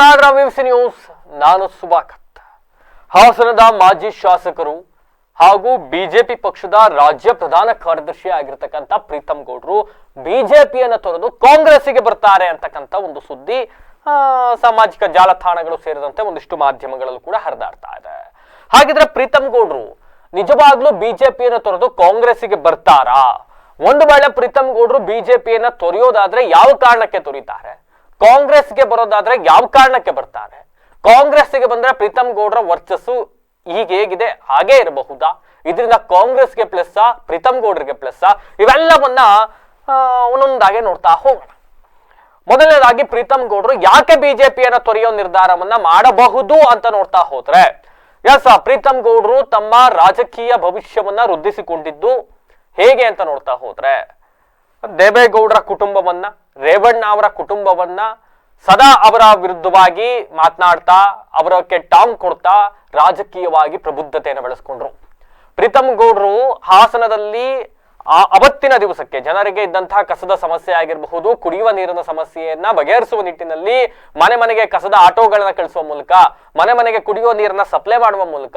ನೋಡ್ತಾ VIMS news, ನಾನು ಸುಭಾಕತ್ ಹಾಸನದ ಮಾಜಿ ಶಾಸಕರು ಹಾಗೂ ಬಿಜೆಪಿ ಪಕ್ಷದ ರಾಜ್ಯ ಪ್ರಧಾನ ಕಾರ್ಯದರ್ಶಿ ಆಗಿರ್ತಕ್ಕಂಥ ಪ್ರೀತಮ್ ಗೌಡ್ರು ಬಿಜೆಪಿಯನ್ನು ತೊರೆದು ಕಾಂಗ್ರೆಸ್ಸಿಗೆ ಬರ್ತಾರೆ ಅಂತಕ್ಕಂಥ ಒಂದು ಸುದ್ದಿ ಸಾಮಾಜಿಕ ಜಾಲತಾಣಗಳು ಸೇರಿದಂತೆ ಒಂದಿಷ್ಟು ಮಾಧ್ಯಮಗಳಲ್ಲೂ ಕೂಡ ಹರಿದಾಡ್ತಾ ಇದೆ. ಹಾಗಿದ್ರೆ ಪ್ರೀತಮ್ ಗೌಡ್ರು, ನಿಜವಾಗ್ಲೂ ಬಿಜೆಪಿಯನ್ನು ತೊರೆದು ಕಾಂಗ್ರೆಸ್ಸಿಗೆ ಬರ್ತಾರಾ? ಒಂದು ವೇಳೆ ಪ್ರೀತಮ್ ಗೌಡ್ರು ಬಿಜೆಪಿಯನ್ನ ತೊರೆಯೋದಾದ್ರೆ ಯಾವ ಕಾರಣಕ್ಕೆ ತೊರೀತಾರೆ? ಕಾಂಗ್ರೆಸ್ಗೆ ಬರೋದಾದ್ರೆ ಯಾವ ಕಾರಣಕ್ಕೆ ಬರ್ತಾರೆ? ಕಾಂಗ್ರೆಸ್ಗೆ ಬಂದ್ರೆ ಪ್ರೀತಮ್ ಗೌಡ್ರ ವರ್ಚಸ್ಸು ಈಗ ಹೇಗಿದೆ? ಹಾಗೆ ಇರಬಹುದಾ? ಇದರಿಂದ ಕಾಂಗ್ರೆಸ್ಗೆ ಪ್ಲಸ್ ಪ್ರೀತಮ್ ಗೌಡ್ರಿಗೆ ಪ್ಲಸ್ ಇವೆಲ್ಲವನ್ನ ಒಂದೊಂದಾಗಿ ನೋಡ್ತಾ ಹೋಗೋಣ. ಮೊದಲನೇದಾಗಿ ಪ್ರೀತಮ್ ಗೌಡ್ರು ಯಾಕೆ ಬಿಜೆಪಿಯನ್ನ ತೊರೆಯೋ ನಿರ್ಧಾರವನ್ನ ಮಾಡಬಹುದು ಅಂತ ನೋಡ್ತಾ ಹೋದ್ರೆ, ಎಸ್, ಪ್ರೀತಮ್ ಗೌಡ್ರು ತಮ್ಮ ರಾಜಕೀಯ ಭವಿಷ್ಯವನ್ನ ವೃದ್ಧಿಸಿಕೊಂಡಿದ್ದು ಹೇಗೆ ಅಂತ ನೋಡ್ತಾ ಹೋದ್ರೆ ದೇವೇಗೌಡರ ಕುಟುಂಬವನ್ನ, ರೇವಣ್ಣ ಅವರ ಕುಟುಂಬವನ್ನ ಸದಾ ಅವರ ವಿರುದ್ಧವಾಗಿ ಮಾತನಾಡ್ತಾ, ಅವರಕ್ಕೆ ಟಾಂಗ್ ಕೊಡ್ತಾ ರಾಜಕೀಯವಾಗಿ ಪ್ರಬುದ್ಧತೆಯನ್ನು ಬೆಳೆಸ್ಕೊಂಡ್ರು. ಪ್ರೀತಮ್ ಗೌಡ್ರು ಹಾಸನದಲ್ಲಿ ಅವತ್ತಿನ ದಿವಸಕ್ಕೆ ಜನರಿಗೆ ಇದ್ದಂತಹ ಕಸದ ಸಮಸ್ಯೆ ಆಗಿರಬಹುದು, ಕುಡಿಯುವ ನೀರಿನ ಸಮಸ್ಯೆಯನ್ನ ಬಗೆಹರಿಸುವ ನಿಟ್ಟಿನಲ್ಲಿ ಮನೆ ಮನೆಗೆ ಕಸದ ಆಟೋಗಳನ್ನ ಕಳಿಸುವ ಮೂಲಕ, ಮನೆ ಮನೆಗೆ ಕುಡಿಯುವ ನೀರನ್ನ ಸಪ್ಲೈ ಮಾಡುವ ಮೂಲಕ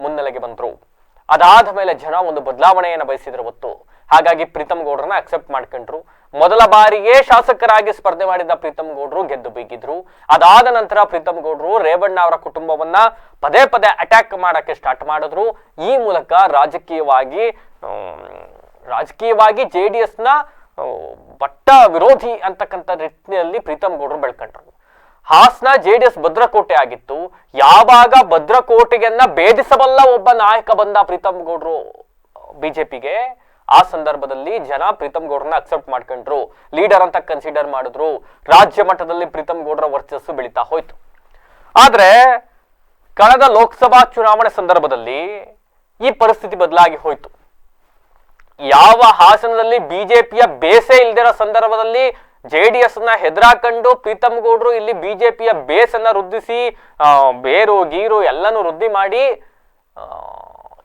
ಮುನ್ನೆಲೆಗೆ ಬಂದ್ರು. ಅದಾದ ಮೇಲೆ ಜನ ಒಂದು ಬದಲಾವಣೆಯನ್ನು ಬಯಸಿದ್ರು ಹೊತ್ತು. ಹಾಗಾಗಿ ಪ್ರೀತಮ್ ಗೌಡ್ರನ್ನ ಅಕ್ಸೆಪ್ಟ್ ಮಾಡ್ಕೊಂಡ್ರು. ಮೊದಲ ಬಾರಿಗೆ ಶಾಸಕರಾಗಿ ಸ್ಪರ್ಧೆ ಮಾಡಿದ್ದ ಪ್ರೀತಮ್ ಗೌಡ್ರು ಗೆದ್ದು ಬೀಗಿದ್ರು. ಅದಾದ ನಂತರ ಪ್ರೀತಮ್ ಗೌಡ್ರು ರೇವಣ್ಣ ಅವರ ಕುಟುಂಬವನ್ನ ಪದೇ ಪದೇ ಅಟ್ಯಾಕ್ ಮಾಡಕ್ಕೆ ಸ್ಟಾರ್ಟ್ ಮಾಡಿದ್ರು. ಈ ಮೂಲಕ ರಾಜಕೀಯವಾಗಿ ರಾಜಕೀಯವಾಗಿ ಜೆ ಡಿ ಎಸ್ನ ಬಟ್ಟ ವಿರೋಧಿ ಅಂತಕ್ಕಂಥ ನಿಟ್ಟಿನಲ್ಲಿ ಪ್ರೀತಮ್ ಗೌಡ್ರು ಬೆಳ್ಕೊಂಡ್ರು. ಹಾಸನ ಜೆ ಡಿ ಎಸ್ ಭದ್ರಕೋಟೆ ಆಗಿತ್ತು. ಯಾವಾಗ ಭದ್ರಕೋಟೆಯನ್ನ ಭೇದಿಸಬಲ್ಲ ಒಬ್ಬ ನಾಯಕ ಬಂದ ಪ್ರೀತಮ್ ಗೌಡ್ರು ಬಿಜೆಪಿಗೆ? ಆ ಸಂದರ್ಭದಲ್ಲಿ ಜನ ಪ್ರೀತಮ್ ಗೌಡ್ರನ್ನ ಅಕ್ಸೆಪ್ಟ್ ಮಾಡ್ಕೊಂಡ್ರು. ಲೀಡರ್ ಅಂತ ಕನ್ಸಿಡರ್ ಮಾಡಿದ್ರು. ರಾಜ್ಯ ಮಟ್ಟದಲ್ಲಿ ಪ್ರೀತಮ್ ಗೌಡ್ರ ವರ್ಚಸ್ಸು ಬೆಳೀತಾ ಹೋಯ್ತು. ಆದ್ರೆ ಕಳೆದ ಲೋಕಸಭಾ ಚುನಾವಣೆ ಸಂದರ್ಭದಲ್ಲಿ ಈ ಪರಿಸ್ಥಿತಿ ಬದಲಾಗಿ ಹೋಯ್ತು. ಯಾವ ಹಾಸನದಲ್ಲಿ ಬಿಜೆಪಿಯ ಬೇಸೇ ಇಲ್ದಿರೋ ಸಂದರ್ಭದಲ್ಲಿ ಜೆ ಡಿ ಎಸ್ನ ಹೆದರಾಕೊಂಡು ಪ್ರೀತಮ್ ಗೌಡ್ರು ಇಲ್ಲಿ ಬಿಜೆಪಿಯ ಅನ್ನ ವೃದ್ಧಿಸಿ ಬೇರು, ಗೀರು ಎಲ್ಲನೂ ವೃದ್ಧಿ ಮಾಡಿ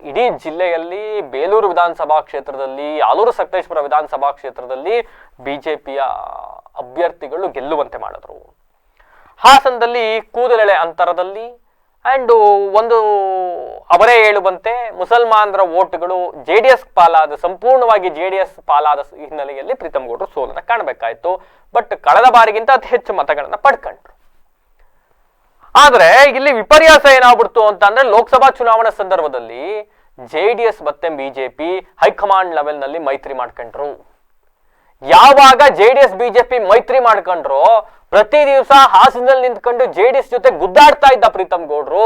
ಇಡೀ ಜಿಲ್ಲೆಯಲ್ಲಿ ಬೇಲೂರು ವಿಧಾನಸಭಾ ಕ್ಷೇತ್ರದಲ್ಲಿ, ಆಲೂರು ಸಕಲೇಶ್ವರ ವಿಧಾನಸಭಾ ಕ್ಷೇತ್ರದಲ್ಲಿ ಬಿಜೆಪಿಯ ಅಭ್ಯರ್ಥಿಗಳು ಗೆಲ್ಲುವಂತೆ ಮಾಡಿದ್ರು. ಹಾಸನದಲ್ಲಿ ಕೂದಲೆಳೆ ಅಂತರದಲ್ಲಿ ಅಂಡ್ ಒಂದು ಅವರೇ ಹೇಳುವಂತೆ ಮುಸಲ್ಮಾನರ ಓಟ್ಗಳು ಜೆ ಡಿ ಎಸ್ ಪಾಲಾದ, ಸಂಪೂರ್ಣವಾಗಿ ಜೆ ಡಿ ಎಸ್ ಪಾಲಾದ ಹಿನ್ನೆಲೆಯಲ್ಲಿ ಪ್ರೀತಮ್ ಗೌಡರು ಸೋಲನ್ನ ಕಾಣಬೇಕಾಯ್ತು. ಬಟ್ ಕಳೆದ ಬಾರಿಗಿಂತ ಅತಿ ಹೆಚ್ಚು ಮತಗಳನ್ನ ಪಡ್ಕೊಂಡ್ರು. ಆದರೆ ಇಲ್ಲಿ ವಿಪರ್ಯಾಸ ಏನಾಗ್ಬಿಡ್ತು ಅಂತ ಅಂದ್ರೆ ಲೋಕಸಭಾ ಚುನಾವಣೆ ಸಂದರ್ಭದಲ್ಲಿ ಜೆ ಡಿ ಎಸ್ ಮತ್ತೆ ಬಿಜೆಪಿ ಹೈಕಮಾಂಡ್ ಲೆವೆಲ್ನಲ್ಲಿ ಮೈತ್ರಿ ಮಾಡ್ಕೊಂಡ್ರು. ಯಾವಾಗ ಜೆ ಡಿ ಎಸ್ ಬಿಜೆಪಿ ಮೈತ್ರಿ ಮಾಡ್ಕೊಂಡ್ರು, ಪ್ರತಿ ದಿವಸ ಹಾಸನದಲ್ಲಿ ನಿಂತ್ಕೊಂಡು ಜೆ ಡಿ ಎಸ್ ಜೊತೆ ಗುದ್ದಾಡ್ತಾ ಇದ್ದ ಪ್ರೀತಮ್ ಗೌಡ್ರು,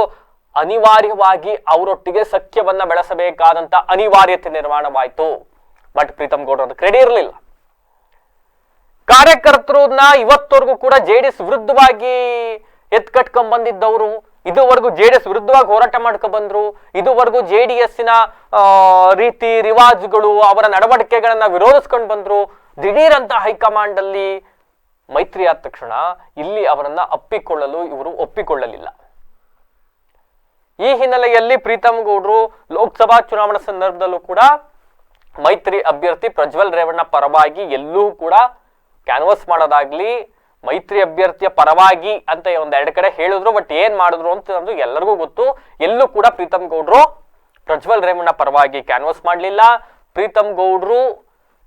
ಅನಿವಾರ್ಯವಾಗಿ ಅವರೊಟ್ಟಿಗೆ ಸಖ್ಯವನ್ನ ಬೆಳೆಸಬೇಕಾದಂತ ಅನಿವಾರ್ಯತೆ ನಿರ್ಮಾಣವಾಯಿತು. ಬಟ್ ಪ್ರೀತಮ್ ಗೌಡ್ರು ಕ್ರೆಡಿ ಇರಲಿಲ್ಲ. ಕಾರ್ಯಕರ್ತರನ್ನ ಇವತ್ತವರೆಗೂ ಕೂಡ ಜೆ ಡಿ ಎಸ್ ವಿರುದ್ಧವಾಗಿ ಎತ್ಕಟ್ಕೊಂಡ್ ಬಂದಿದ್ದವರು ಇದುವರೆಗೂ ಜೆ ಡಿ ಎಸ್ ವಿರುದ್ಧವಾಗಿ ಹೋರಾಟ ಮಾಡ್ಕೊಂಡ್ ಬಂದ್ರು, ಇದುವರೆಗೂ ಜೆ ಡಿ ಎಸ್ನ ರೀತಿ ರಿವಾಜ್ಗಳು ಅವರ ನಡವಳಿಕೆಗಳನ್ನ ವಿರೋಧಿಸ್ಕೊಂಡು ಬಂದ್ರು ದಿಢೀರ್ ಅಂತ ಹೈಕಮಾಂಡ್ ಅಲ್ಲಿ ಮೈತ್ರಿ ಆದ ತಕ್ಷಣ ಇಲ್ಲಿ ಅವರನ್ನ ಅಪ್ಪಿಕೊಳ್ಳಲು ಇವರು ಒಪ್ಪಿಕೊಳ್ಳಲಿಲ್ಲ. ಈ ಹಿನ್ನೆಲೆಯಲ್ಲಿ ಪ್ರೀತಮ್ ಗೌಡ್ರು ಲೋಕಸಭಾ ಚುನಾವಣಾ ಸಂದರ್ಭದಲ್ಲೂ ಕೂಡ ಮೈತ್ರಿ ಅಭ್ಯರ್ಥಿ ಪ್ರಜ್ವಲ್ ರೇವಣ್ಣ ಪರವಾಗಿ ಎಲ್ಲೂ ಕೂಡ ಕ್ಯಾನ್ವಸ್ ಮಾಡೋದಾಗ್ಲಿ, ಮೈತ್ರಿ ಅಭ್ಯರ್ಥಿಯ ಪರವಾಗಿ ಅಂತ ಒಂದ್ ಎರಡು ಕಡೆ ಹೇಳಿದ್ರು ಬಟ್ ಏನ್ ಮಾಡಿದ್ರು ಅಂತ ನಮ್ದು ಎಲ್ಲರಿಗೂ ಗೊತ್ತು. ಎಲ್ಲೂ ಕೂಡ ಪ್ರೀತಮ್ ಗೌಡ್ರು ಪ್ರಜ್ವಲ್ ರೇವಣ್ಣ ಪರವಾಗಿ ಕ್ಯಾನ್ವಸ್ ಮಾಡಲಿಲ್ಲ. ಪ್ರೀತಮ್ ಗೌಡ್ರು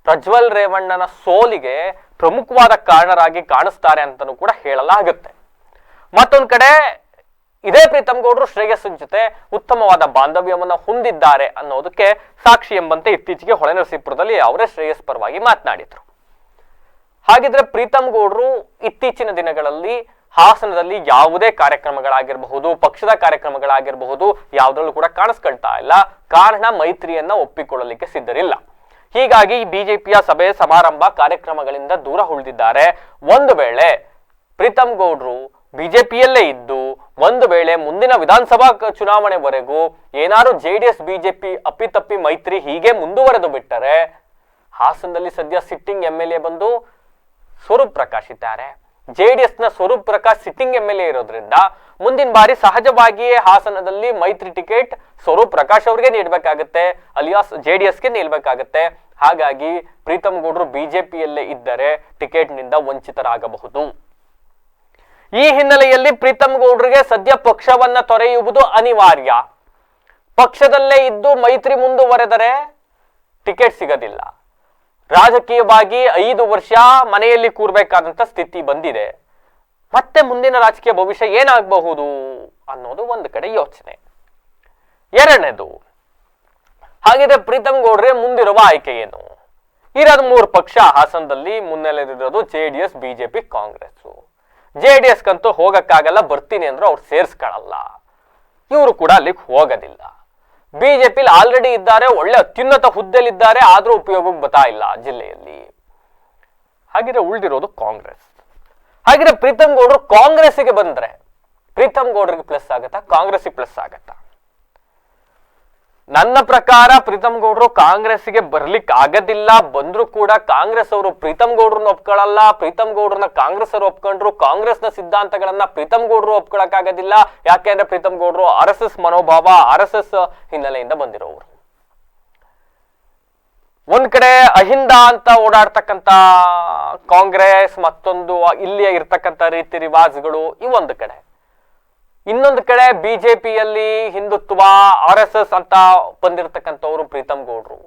ಪ್ರಜ್ವಲ್ ರೇವಣ್ಣನ ಸೋಲಿಗೆ ಪ್ರಮುಖವಾದ ಕಾರಣರಾಗಿ ಕಾಣಿಸ್ತಾರೆ ಅಂತಲೂ ಕೂಡ ಹೇಳಲಾಗುತ್ತೆ. ಮತ್ತೊಂದು ಕಡೆ ಇದೇ ಪ್ರೀತಮ್ ಗೌಡರು ಶ್ರೇಯಸ್ಸನ್ ಜೊತೆ ಉತ್ತಮವಾದ ಬಾಂಧವ್ಯವನ್ನು ಹೊಂದಿದ್ದಾರೆ ಅನ್ನೋದಕ್ಕೆ ಸಾಕ್ಷಿ ಎಂಬಂತೆ ಇತ್ತೀಚೆಗೆ ಹೊಳೆನರಸೀಪುರದಲ್ಲಿ ಅವರೇ ಶ್ರೇಯಸ್ ಪರವಾಗಿ ಮಾತನಾಡಿದ್ರು. ಹಾಗಿದ್ರೆ ಪ್ರೀತಮ್ ಗೌಡರು ಇತ್ತೀಚಿನ ದಿನಗಳಲ್ಲಿ ಹಾಸನದಲ್ಲಿ ಯಾವುದೇ ಕಾರ್ಯಕ್ರಮಗಳಾಗಿರಬಹುದು, ಪಕ್ಷದ ಕಾರ್ಯಕ್ರಮಗಳಾಗಿರಬಹುದು ಯಾವುದರಲ್ಲೂ ಕೂಡ ಕಾಣಿಸ್ಕೊಳ್ತಾ ಇಲ್ಲ. ಕಾರಣ ಮೈತ್ರಿಯನ್ನ ಒಪ್ಪಿಕೊಳ್ಳಲಿಕ್ಕೆ ಸಿದ್ಧರಿಲ್ಲ. ಹೀಗಾಗಿ ಬಿಜೆಪಿಯ ಸಭೆ ಸಮಾರಂಭ ಕಾರ್ಯಕ್ರಮಗಳಿಂದ ದೂರ ಉಳಿದಿದ್ದಾರೆ. ಒಂದು ವೇಳೆ ಪ್ರೀತಮ್ ಗೌಡ್ರು ಬಿಜೆಪಿಯಲ್ಲೇ ಇದ್ದು, ಒಂದು ವೇಳೆ ಮುಂದಿನ ವಿಧಾನಸಭಾ ಚುನಾವಣೆವರೆಗೂ ಏನಾದರೂ ಜೆ ಡಿ ಎಸ್ ಬಿಜೆಪಿ ಅಪ್ಪಿತಪ್ಪಿ ಮೈತ್ರಿ ಹೀಗೆ ಮುಂದುವರೆದು ಬಿಟ್ಟರೆ ಹಾಸನದಲ್ಲಿ ಸದ್ಯ ಸಿಟ್ಟಿಂಗ್ ಎಂ ಎಲ್ ಎ ಬಂದು ಸ್ವರೂಪ್ ಪ್ರಕಾಶ್ ಇದ್ದಾರೆ ಜೆ ಡಿ ಎಸ್ನ Swaroop Prakash sitting M L A ಇರೋದ್ರಿಂದ ಮುಂದಿನ ಬಾರಿ ಸಹಜವಾಗಿಯೇ ಹಾಸನದಲ್ಲಿ ಮೈತ್ರಿ ಟಿಕೆಟ್ ಸ್ವರೂಪ್ ಪ್ರಕಾಶ್ ಅವ್ರಿಗೆ ನೀಡಬೇಕಾಗತ್ತೆ, ಅಲಿಯಾಸ್ ಜೆ ಡಿ ಎಸ್ಗೆ ನೀಡಬೇಕಾಗುತ್ತೆ. ಹಾಗಾಗಿ ಪ್ರೀತಮ್ ಗೌಡ್ರು ಬಿಜೆಪಿಯಲ್ಲೇ ಇದ್ದರೆ ಟಿಕೆಟ್ನಿಂದ ವಂಚಿತರಾಗಬಹುದು. ಈ ಹಿನ್ನೆಲೆಯಲ್ಲಿ ಪ್ರೀತಮ್ ಗೌಡ್ರಿಗೆ ಸದ್ಯ ಪಕ್ಷವನ್ನ ತೊರೆಯುವುದು ಅನಿವಾರ್ಯ. ಪಕ್ಷದಲ್ಲೇ ಇದ್ದು ಮೈತ್ರಿ ಮುಂದುವರೆದರೆ ಟಿಕೆಟ್ ಸಿಗೋದಿಲ್ಲ. ರಾಜಕೀಯವಾಗಿ ಐದು ವರ್ಷ ಮನೆಯಲ್ಲಿ ಕೂರ್ಬೇಕಾದಂತ ಸ್ಥಿತಿ ಬಂದಿದೆ. ಮತ್ತೆ ಮುಂದಿನ ರಾಜಕೀಯ ಭವಿಷ್ಯ ಏನಾಗಬಹುದು ಅನ್ನೋದು ಒಂದು ಕಡೆ ಯೋಚನೆ. ಎರಡನೇದು, ಹಾಗಿದ್ರೆ ಪ್ರೀತಮ್ ಗೌಡ್ರೆ ಮುಂದಿರುವ ಆಯ್ಕೆ ಏನು? ಇರೋದು ಮೂರು ಪಕ್ಷ, ಹಾಸನದಲ್ಲಿ ಮುನ್ನೆಲೆದಿರೋದು J D S BJP Congress. J D ಎಸ್ಗಂತೂ ಹೋಗಕ್ಕಾಗಲ್ಲ, ಬರ್ತೀನಿ ಅಂದ್ರೆ ಅವ್ರು ಸೇರ್ಸ್ಕೊಳ್ಳಲ್ಲ ಇವರು ಕೂಡ ಅಲ್ಲಿಗೆ ಹೋಗೋದಿಲ್ಲ. ಬಿಜೆಪಿಲಿ ಆಲ್ರೆಡಿ ಇದ್ದಾರೆ, ಒಳ್ಳೆ ಅತ್ಯುನ್ನತ ಹುದ್ದೆಲಿದ್ದಾರೆ ಆದ್ರೂ ಉಪಯೋಗಕ್ಕೆ ಬತಾ ಇಲ್ಲ ಜಿಲ್ಲೆಯಲ್ಲಿ. ಹಾಗಿದ್ರೆ ಉಳಿದಿರೋದು ಕಾಂಗ್ರೆಸ್. ಹಾಗಿದ್ರೆ ಪ್ರೀತಮ್ ಗೌಡ್ರು ಕಾಂಗ್ರೆಸ್ಸಿಗೆ ಬಂದ್ರೆ ಪ್ರೀತಮ್ ಗೌಡ್ರಿಗೆ ಪ್ಲಸ್ ಆಗತ್ತಾ? ಕಾಂಗ್ರೆಸ್ಸಿಗೆ ಪ್ಲಸ್ ಆಗತ್ತಾ? ನನ್ನ ಪ್ರಕಾರ ಪ್ರೀತಮ್ ಗೌಡ್ರು ಕಾಂಗ್ರೆಸ್ಗೆ ಬರ್ಲಿಕ್ಕೆ ಆಗದಿಲ್ಲ, ಬಂದ್ರು ಕೂಡ ಕಾಂಗ್ರೆಸ್ ಅವರು ಪ್ರೀತಮ್ ಗೌಡ್ರನ್ನ ಒಪ್ಕೊಳ್ಳಲ್ಲ ಪ್ರೀತಮ್ ಗೌಡ್ರನ್ನ ಕಾಂಗ್ರೆಸ್ ಅವರು ಒಪ್ಕೊಂಡ್ರು, ಕಾಂಗ್ರೆಸ್ನ ಸಿದ್ಧಾಂತಗಳನ್ನ ಪ್ರೀತಮ್ ಗೌಡ್ರು ಒಪ್ಕೊಳಕ್ ಆಗೋದಿಲ್ಲ ಯಾಕೆಂದ್ರೆ ಪ್ರೀತಮ್ ಗೌಡ್ರು ಆರ್ ಎಸ್ ಎಸ್ ಮನೋಭಾವ, ಆರ್ ಎಸ್ ಎಸ್ ಹಿನ್ನೆಲೆಯಿಂದ ಬಂದಿರೋರು. ಒಂದ್ ಕಡೆ ಅಹಿಂದ ಅಂತ ಓಡಾಡ್ತಕ್ಕಂತ ಕಾಂಗ್ರೆಸ್ ಮತ್ತೊಂದು ಇಲ್ಲಿಯ ಇರ್ತಕ್ಕಂಥ ರೀತಿ ರಿವಾಜ್ಗಳು ಇವೊಂದು ಕಡೆ. ಇನ್ನೊಂದು ಕಡೆ ಬಿಜೆಪಿಯಲ್ಲಿ ಹಿಂದುತ್ವ, ಆರ್ ಎಸ್ ಎಸ್ ಅಂತ ಬಂದಿರತಕ್ಕಂಥವ್ರು ಪ್ರೀತಮ್ ಗೌಡ್ರು.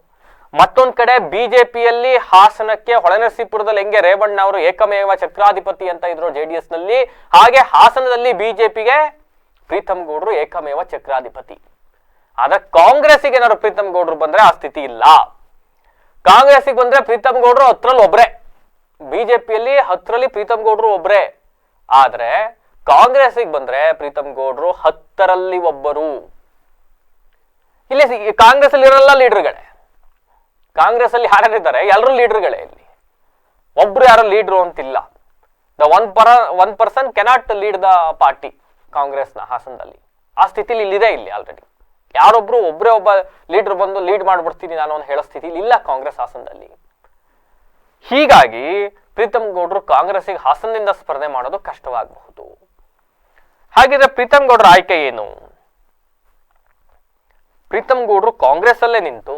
ಮತ್ತೊಂದು ಕಡೆ ಬಿಜೆಪಿಯಲ್ಲಿ ಹಾಸನಕ್ಕೆ ಹೊಳೆನರಸೀಪುರದಲ್ಲಿ ಹೆಂಗೆ ರೇವಣ್ಣ ಅವರು ಏಕಮೇವ ಚಕ್ರಾಧಿಪತಿ ಅಂತ ಇದ್ರು ಜೆ ಡಿ ಎಸ್ನಲ್ಲಿ ಹಾಗೆ ಹಾಸನದಲ್ಲಿ ಬಿಜೆಪಿಗೆ ಪ್ರೀತಮ್ ಗೌಡ್ರು ಏಕಮೇವ ಚಕ್ರಾಧಿಪತಿ. ಆದ್ರೆ ಕಾಂಗ್ರೆಸ್ಗೆ ಏನಾದ್ರು ಪ್ರೀತಮ್ ಗೌಡ್ರು ಬಂದ್ರೆ ಆ ಸ್ಥಿತಿ ಇಲ್ಲ. ಕಾಂಗ್ರೆಸ್ಗೆ ಬಂದ್ರೆ ಪ್ರೀತಮ್ ಗೌಡ್ರು ಹತ್ರಲ್ಲಿ ಒಬ್ರೆ ಬಿಜೆಪಿಯಲ್ಲಿ ಹತ್ತರಲ್ಲಿ ಪ್ರೀತಮ್ ಗೌಡ್ರು ಒಬ್ರೆ. ಆದ್ರೆ ಕಾಂಗ್ರೆಸ್ಸಿಗೆ ಬಂದ್ರೆ ಪ್ರೀತಮ್ ಗೌಡ್ರು ಹತ್ತರಲ್ಲಿ ಒಬ್ಬರು. ಇಲ್ಲಿ ಕಾಂಗ್ರೆಸ್ ಅಲ್ಲಿ ಇರಲ್ಲ ಲೀಡರ್ಗಳೇ. ಕಾಂಗ್ರೆಸ್ ಅಲ್ಲಿ ಎಲ್ಲರೂ ಲೀಡರ್ಗಳೇ ಇಲ್ಲಿ. ಒಬ್ರು ಯಾರು ಲೀಡ್ರು ಅಂತಿಲ್ಲ. The one per, one person cannot lead the party ಕಾಂಗ್ರೆಸ್ನ ಹಾಸನದಲ್ಲಿ. ಆ ಸ್ಥಿತಿಲಿ ಇಲ್ಲಿದೆ ಇಲ್ಲಿ ಆಲ್ರೆಡಿ ಯಾರೊಬ್ರು ಒಬ್ಬರೇ ಒಬ್ಬ ಲೀಡರ್ ಬಂದು ಲೀಡ್ ಮಾಡ್ಬಿಡ್ತೀನಿ ನಾನು ಅಂತ ಹೇಳೋ ಸ್ಥಿತಿ ಇಲ್ಲ ಕಾಂಗ್ರೆಸ್ ಹಾಸನದಲ್ಲಿ. ಹೀಗಾಗಿ ಪ್ರೀತಮ್ ಗೌಡ್ರು ಕಾಂಗ್ರೆಸ್ಸಿಗೆ ಹಾಸನದಿಂದ ಸ್ಪರ್ಧೆ ಮಾಡೋದು ಕಷ್ಟವಾಗಬಹುದು. ಹಾಗಿದ್ರೆ ಪ್ರೀತಮ್ ಗೌಡ್ರ ಆಯ್ಕೆ ಏನು? ಪ್ರೀತಮ್ ಗೌಡ್ರು ಕಾಂಗ್ರೆಸ್ ಅಲ್ಲೇ ನಿಂತು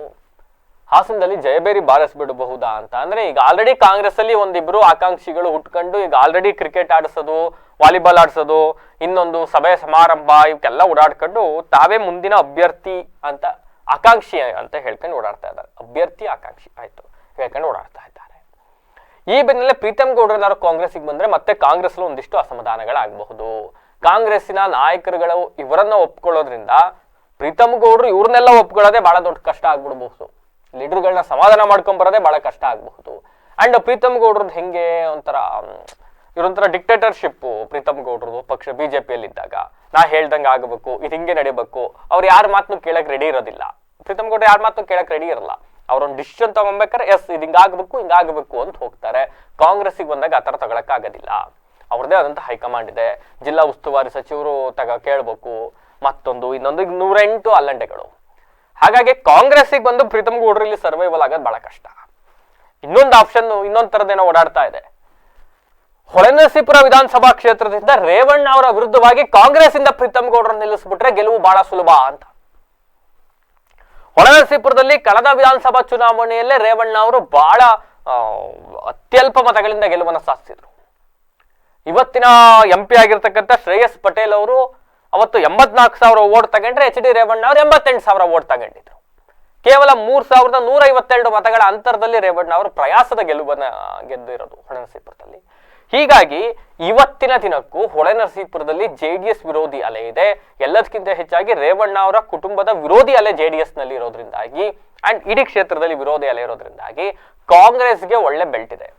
ಹಾಸನದಲ್ಲಿ ಜಯಬೇರಿ ಬಾರಿಸ್ಬಿಡಬಹುದಾ ಅಂತ. ಅಂದ್ರೆ ಈಗ ಆಲ್ರೆಡಿ ಕಾಂಗ್ರೆಸ್ ಅಲ್ಲಿ ಒಂದಿಬ್ರು ಆಕಾಂಕ್ಷಿಗಳು ಹುಟ್ಕೊಂಡು ಈಗ ಆಲ್ರೆಡಿ ಕ್ರಿಕೆಟ್ ಆಡಿಸೋದು ವಾಲಿಬಾಲ್ ಆಡಿಸೋದು, ಇನ್ನೊಂದು ಸಭೆ ಸಮಾರಂಭ, ಇವಕ್ಕೆಲ್ಲ ಓಡಾಡ್ಕೊಂಡು ತಾವೇ ಮುಂದಿನ ಅಭ್ಯರ್ಥಿ ಅಂತ ಆಕಾಂಕ್ಷಿ ಅಂತ ಹೇಳ್ಕೊಂಡು ಓಡಾಡ್ತಾ ಇದ್ದಾರೆ. ಅಭ್ಯರ್ಥಿ, ಆಕಾಂಕ್ಷಿ, ಆಯ್ತು. ಹೇಳ್ಕೊಂಡು ಓಡಾಡ್ತಾ ಇದ್ದಾರೆ. ಈ ಬೆನ್ನಲ್ಲೇ ಪ್ರೀತಮ್ ಗೌಡ್ರು ಕಾಂಗ್ರೆಸ್ಗೆ ಬಂದ್ರೆ ಮತ್ತೆ ಕಾಂಗ್ರೆಸ್ ಒಂದಿಷ್ಟು ಅಸಮಾಧಾನಗಳಾಗಬಹುದು. ಕಾಂಗ್ರೆಸ್ಸಿನ ನಾಯಕರುಗಳು ಇವರನ್ನ ಒಪ್ಕೊಳ್ಳೋದ್ರಿಂದ ಪ್ರೀತಮ್ ಗೌಡ್ರು ಇವ್ರನ್ನೆಲ್ಲ ಒಪ್ಕೊಳ್ಳೋದೇ ಬಹಳ ದೊಡ್ಡ ಕಷ್ಟ ಆಗ್ಬಿಡ್ಬಹುದು. ಲೀಡರ್ಗಳನ್ನ ಸಮಾಧಾನ ಮಾಡ್ಕೊಂಡ್ ಬರೋದೇ ಬಹಳ ಕಷ್ಟ ಆಗಬಹುದು. ಅಂಡ್ ಪ್ರೀತಮ್ ಗೌಡ್ರದ್ದು ಹೆಂಗೆ ಒಂಥರ ಇವರೊಂಥರ ಇವ್ರೊಂಥರ ಡಿಕ್ಟೇಟರ್ಶಿಪ್ ಪ್ರೀತಮ್ ಗೌಡ್ರದು ಪಕ್ಷ ಬಿಜೆಪಿಯಲ್ಲಿ ಇದ್ದಾಗ ನಾ ಹೇಳ್ದಂಗೆ ಆಗಬೇಕು, ಇದು ಹಿಂಗೆ ನಡಿಬೇಕು. ಅವ್ರು ಯಾರ ಮಾತನ್ನು ಕೇಳಕ್ ರೆಡಿ ಇರೋದಿಲ್ಲ. ಪ್ರೀತಮ್ ಗೌಡ್ರು ಯಾರ ಮಾತನ್ನು ಕೇಳಕ್ ರೆಡಿ ಇರಲ್ಲ. ಅವ್ರೊಂದು ಡಿಸಿಷನ್ ತಗೊಬೇಕಾರೆ ಎಸ್ ಇದು ಹಿಂಗಾಗಬೇಕು ಹಿಂಗಾಗಬೇಕು ಅಂತ ಹೋಗ್ತಾರೆ. ಕಾಂಗ್ರೆಸ್ಸಿಗೆ ಬಂದಾಗ ಆ ಥರ ತಗೊಳಕ್ ಆಗೋದಿಲ್ಲ. ಅವ್ರದ್ದೇ ಆದಂಥ ಹೈಕಮಾಂಡ್ ಇದೆ. ಜಿಲ್ಲಾ ಉಸ್ತುವಾರಿ ಸಚಿವರು ತಗ ಕೇಳಬೇಕು. ಮತ್ತೊಂದು, ಇನ್ನೊಂದು ಈಗ ನೂರೆಂಟು ಅಲ್ಲಂಟೆಗಳು. ಹಾಗಾಗಿ ಕಾಂಗ್ರೆಸ್ಸಿಗೆ ಬಂದು ಪ್ರೀತಮ್ ಗೌಡ್ರು ಇಲ್ಲಿ ಸರ್ವೈವಲ್ ಆಗೋದು ಬಹಳ ಕಷ್ಟ. ಇನ್ನೊಂದು ಆಪ್ಷನ್ ಇನ್ನೊಂದು ಥರದ್ದೇನೋ ಓಡಾಡ್ತಾ ಇದೆ. ಹೊಳೆನರಸೀಪುರ ವಿಧಾನಸಭಾ ಕ್ಷೇತ್ರದಿಂದ ರೇವಣ್ಣ ಅವರ ವಿರುದ್ಧವಾಗಿ ಕಾಂಗ್ರೆಸ್ ಇಂದ ಪ್ರೀತಮ್ ಗೌಡ್ರನ್ನ ನಿಲ್ಲಿಸ್ಬಿಟ್ರೆ ಗೆಲುವು ಬಹಳ ಸುಲಭ ಅಂತ. ಹೊಳೆನರಸೀಪುರದಲ್ಲಿ ಕಳೆದ ವಿಧಾನಸಭಾ ಚುನಾವಣೆಯಲ್ಲೇ ರೇವಣ್ಣ ಅವರು ಬಹಳ ಅತ್ಯಲ್ಪ ಮತಗಳಿಂದ ಗೆಲುವನ್ನು ಸಾಧಿಸಿದ್ರು. ಇವತ್ತಿನ ಎಂ ಪಿ ಆಗಿರ್ತಕ್ಕಂಥ ಶ್ರೇಯಸ್ ಪಟೇಲ್ ಅವರು ಅವತ್ತು ಎಂಬತ್ನಾಲ್ಕು ಸಾವಿರ ಓಟ್ ತಗೊಂಡ್ರೆ ಎಚ್ ಡಿ ರೇವಣ್ಣ ಅವರು ಎಂಬತ್ತೆಂಟು ಸಾವಿರ ಓಟ್ ತಗೊಂಡಿದ್ರು. ಕೇವಲ ಮೂರ್ ಸಾವಿರದ ನೂರ ಐವತ್ತೆರಡು ಮತಗಳ ಅಂತರದಲ್ಲಿ ರೇವಣ್ಣ ಅವರು ಪ್ರಯಾಸದ ಗೆಲುವನ್ನು ಗೆದ್ದಿರೋದು ಹೊಳೆನರಸೀಪುರದಲ್ಲಿ. ಹೀಗಾಗಿ ಇವತ್ತಿನ ದಿನಕ್ಕೂ ಹೊಳೆನರಸೀಪುರದಲ್ಲಿ ಜೆ ಡಿ ಎಸ್ ವಿರೋಧಿ ಅಲೆ ಇದೆ. ಎಲ್ಲದಕ್ಕಿಂತ ಹೆಚ್ಚಾಗಿ ರೇವಣ್ಣ ಅವರ ಕುಟುಂಬದ ವಿರೋಧಿ ಅಲೆ ಜೆ ಡಿ ಎಸ್ನಲ್ಲಿ ಇರೋದ್ರಿಂದಾಗಿ ಅಂಡ್ ಇಡೀ ಕ್ಷೇತ್ರದಲ್ಲಿ ವಿರೋಧಿ ಅಲೆ ಇರೋದ್ರಿಂದಾಗಿ ಕಾಂಗ್ರೆಸ್ಗೆ ಒಳ್ಳೆ ಬೆಲ್ಟ್ ಇದೆ.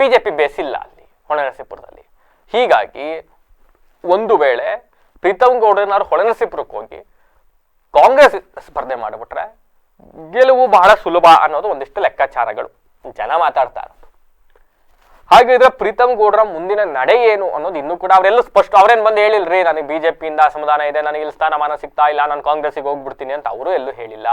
ಬಿಜೆಪಿ ಬೇಸಿಲ್ಲ ಅಲ್ಲಿ, ಹೊಳೆನರಸೀಪುರದಲ್ಲಿ. ಹೀಗಾಗಿ ಒಂದು ವೇಳೆ ಪ್ರೀತಮ್ ಗೌಡ್ರನಾರು ಹೊಳೆನರಸೀಪುರಕ್ಕೆ ಹೋಗಿ ಕಾಂಗ್ರೆಸ್ ಸ್ಪರ್ಧೆ ಮಾಡಿಬಿಟ್ರೆ ಗೆಲುವು ಬಹಳ ಸುಲಭ ಅನ್ನೋದು ಒಂದಿಷ್ಟು ಲೆಕ್ಕಾಚಾರಗಳು. ಜನ ಮಾತಾಡ್ತಾ ಇರೋದು ಹಾಗಿದ್ರೆ ಪ್ರೀತಮ್ ಗೌಡ್ರ ಮುಂದಿನ ನಡೆ ಏನು ಅನ್ನೋದು ಇನ್ನೂ ಕೂಡ ಅವರೆಲ್ಲ ಸ್ಪಷ್ಟ ಅವ್ರೇನ್ ಬಂದು ಹೇಳಿಲ್ರಿ, ನನಗೆ ಬಿಜೆಪಿಯಿಂದ ಅಸಮಾಧಾನ ಇದೆ, ನನಗೆ ಇಲ್ಲಿ ಸ್ಥಾನಮಾನ ಸಿಗ್ತಾ ಇಲ್ಲ, ನಾನು ಕಾಂಗ್ರೆಸ್ಸಿಗೆ ಹೋಗ್ಬಿಡ್ತೀನಿ ಅಂತ ಅವರು ಎಲ್ಲೂ ಹೇಳಿಲ್ಲ.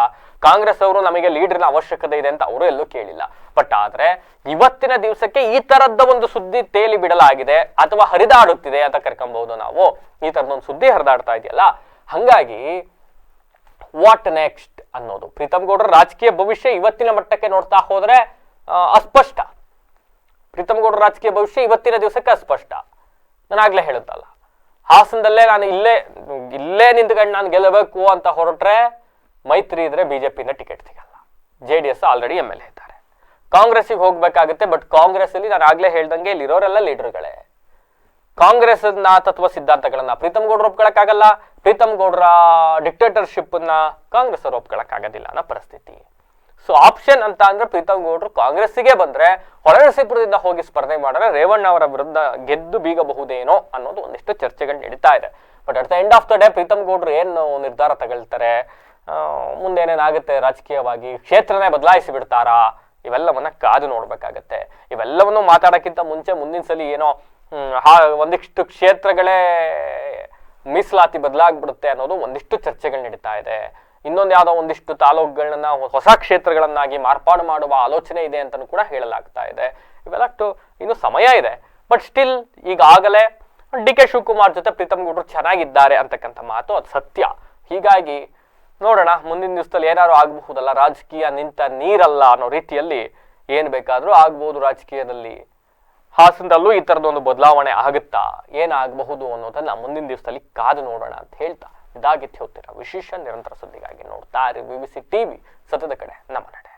ಕಾಂಗ್ರೆಸ್ ಅವರು ನಮಗೆ ಲೀಡರ್ನ ಅವಶ್ಯಕತೆ ಇದೆ ಅಂತ ಅವರು ಎಲ್ಲೂ ಕೇಳಿಲ್ಲ. ಬಟ್ ಆದ್ರೆ ಇವತ್ತಿನ ದಿವಸಕ್ಕೆ ಈ ತರದ ಒಂದು ಸುದ್ದಿ ತೇಲಿ ಬಿಡಲಾಗಿದೆ ಅಥವಾ ಹರಿದಾಡುತ್ತಿದೆ ಅಂತ ಕರ್ಕೊಬಹುದು ನಾವು. ಈ ತರದೊಂದು ಸುದ್ದಿ ಹರಿದಾಡ್ತಾ ಇದೆಯಲ್ಲ? ಹಂಗಾಗಿ ವಾಟ್ ನೆಕ್ಸ್ಟ್ ಅನ್ನೋದು. ಪ್ರೀತಮ್ ಗೌಡ್ರ ರಾಜಕೀಯ ಭವಿಷ್ಯ ಇವತ್ತಿನ ಮಟ್ಟಕ್ಕೆ ನೋಡ್ತಾ ಹೋದ್ರೆ ಅಸ್ಪಷ್ಟ. ಪ್ರೀತಮ್ ಗೌಡ್ರ ರಾಜಕೀಯ ಭವಿಷ್ಯ ಇವತ್ತಿನ ದಿವಸಕ್ಕೆ ಅಸ್ಪಷ್ಟ. ನಾನು ಆಗ್ಲೇ ಹೇಳುತ್ತಲ್ಲ. ಹಾಸನದಲ್ಲೇ ನಾನು ಇಲ್ಲೇ ಇಲ್ಲೇ ನಿಂತ್ಕೊಂಡು ನಾನು ಗೆಲ್ಲಬೇಕು ಅಂತ ಹೊರಟ್ರೆ ಮೈತ್ರಿ ಇದ್ರೆ ಬಿಜೆಪಿನ ಟಿಕೆಟ್ ಸಿಗಲ್ಲ. J D S already M L A ಇದ್ದಾರೆ. ಕಾಂಗ್ರೆಸ್ಸಿಗೆ ಹೋಗ್ಬೇಕಾಗುತ್ತೆ, ಬಟ್ ಕಾಂಗ್ರೆಸ್ ಅಲ್ಲಿ ನಾನು ಆಗ್ಲೇ ಹೇಳ್ದಂಗೆ ಇಲ್ಲಿರೋರೆಲ್ಲ ಲೀಡರ್ಗಳೇ. ಕಾಂಗ್ರೆಸ್ನ ತತ್ವ ಸಿದ್ಧಾಂತಗಳನ್ನ ಪ್ರೀತಮ್ ಗೌಡ್ರು ಒಪ್ಕೊಳಕ್ಕಾಗಲ್ಲ ಪ್ರೀತಮ್ ಗೌಡ್ರ ಡಿಕ್ಟೇಟರ್ಶಿಪ್ನ ಕಾಂಗ್ರೆಸ್ ಅವರು ಒಪ್ಕೊಳಕ್ಕಾಗೋದಿಲ್ಲ ಅನ್ನೋ ಪರಿಸ್ಥಿತಿ. ಸೊ ಆಪ್ಷನ್ ಅಂತ ಅಂದ್ರೆ ಪ್ರೀತಮ್ ಗೌಡ್ರು ಕಾಂಗ್ರೆಸ್ಸಿಗೆ ಬಂದ್ರೆ ಹೊಳನರಸೀಪುರದಿಂದ ಹೋಗಿ ಸ್ಪರ್ಧೆ ಮಾಡಿದ್ರೆ ರೇವಣ್ಣ ಅವರ ವಿರುದ್ಧ ಗೆದ್ದು ಬೀಗಬಹುದೇನೋ ಅನ್ನೋದು ಒಂದಿಷ್ಟು ಚರ್ಚೆಗಳು ನಡೀತಾ ಇದೆ. But at the end of the day Preetham ಗೌಡ್ರು ಏನು ನಿರ್ಧಾರ ತಗೊಳ್ತಾರೆ? ಮುಂದೇನೇನಾಗುತ್ತೆ? ರಾಜಕೀಯವಾಗಿ ಕ್ಷೇತ್ರನೇ ಬದಲಾಯಿಸಿ ಬಿಡ್ತಾರಾ? ಇವೆಲ್ಲವನ್ನ ಕಾದು ನೋಡ್ಬೇಕಾಗತ್ತೆ. ಇವೆಲ್ಲವನ್ನು ಮಾತಾಡೋಕ್ಕಿಂತ ಮುಂಚೆ ಮುಂದಿನ ಸಲ ಏನೋ ಹಾ, ಒಂದಿಷ್ಟು ಕ್ಷೇತ್ರಗಳೇ ಮೀಸಲಾತಿ ಬದಲಾಗ್ಬಿಡುತ್ತೆ ಅನ್ನೋದು ಒಂದಿಷ್ಟು ಚರ್ಚೆಗಳು ನಡೀತಾ ಇದೆ. ಇನ್ನೊಂದು ಯಾವುದೋ ಒಂದಿಷ್ಟು ತಾಲೂಕುಗಳನ್ನ, ಹೊಸ ಕ್ಷೇತ್ರಗಳನ್ನಾಗಿ ಮಾರ್ಪಾಡು ಮಾಡುವ ಆಲೋಚನೆ ಇದೆ ಅಂತಲೂ ಕೂಡ ಹೇಳಲಾಗ್ತಾ ಇದೆ. ಇವೆಲ್ಲ ಇನ್ನು ಸಮಯ ಇದೆ. ಬಟ್ ಸ್ಟಿಲ್ ಈಗಾಗಲೇ ಡಿ ಕೆ ಶಿವಕುಮಾರ್ ಜೊತೆ ಪ್ರೀತಮ್ ಗೌಡ್ರು ಚೆನ್ನಾಗಿದ್ದಾರೆ ಅಂತಕ್ಕಂಥ ಮಾತು ಅದು ಸತ್ಯ. ಹೀಗಾಗಿ ನೋಡೋಣ, ಮುಂದಿನ ದಿವಸದಲ್ಲಿ ಏನಾದ್ರು ಆಗಬಹುದಲ್ಲ? ರಾಜಕೀಯ ನಿಂತ ನೀರಲ್ಲ ಅನ್ನೋ ರೀತಿಯಲ್ಲಿ ಏನು ಬೇಕಾದರೂ ಆಗ್ಬೋದು ರಾಜಕೀಯದಲ್ಲಿ. ಹಾಸನದಲ್ಲೂ ಈ ಥರದೊಂದು ಬದಲಾವಣೆ ಆಗುತ್ತಾ? ಏನಾಗಬಹುದು ಅನ್ನೋದನ್ನ ಮುಂದಿನ ದಿವಸದಲ್ಲಿ ಕಾದು ನೋಡೋಣ ಅಂತ ಹೇಳ್ತಾ ಇದಾಗಿತ್ತು ಹೇಳ್ತೀರಾ? ವಿಶೇಷ ನಿರಂತರ ಸುದ್ದಿಗಾಗಿ ನೋಡ್ತಾ ಇರಿ. ಬಿ ಸಿ ಟಿವಿ ಸತದ ಕಡೆ ನಮ್ಮ ನಡೆ.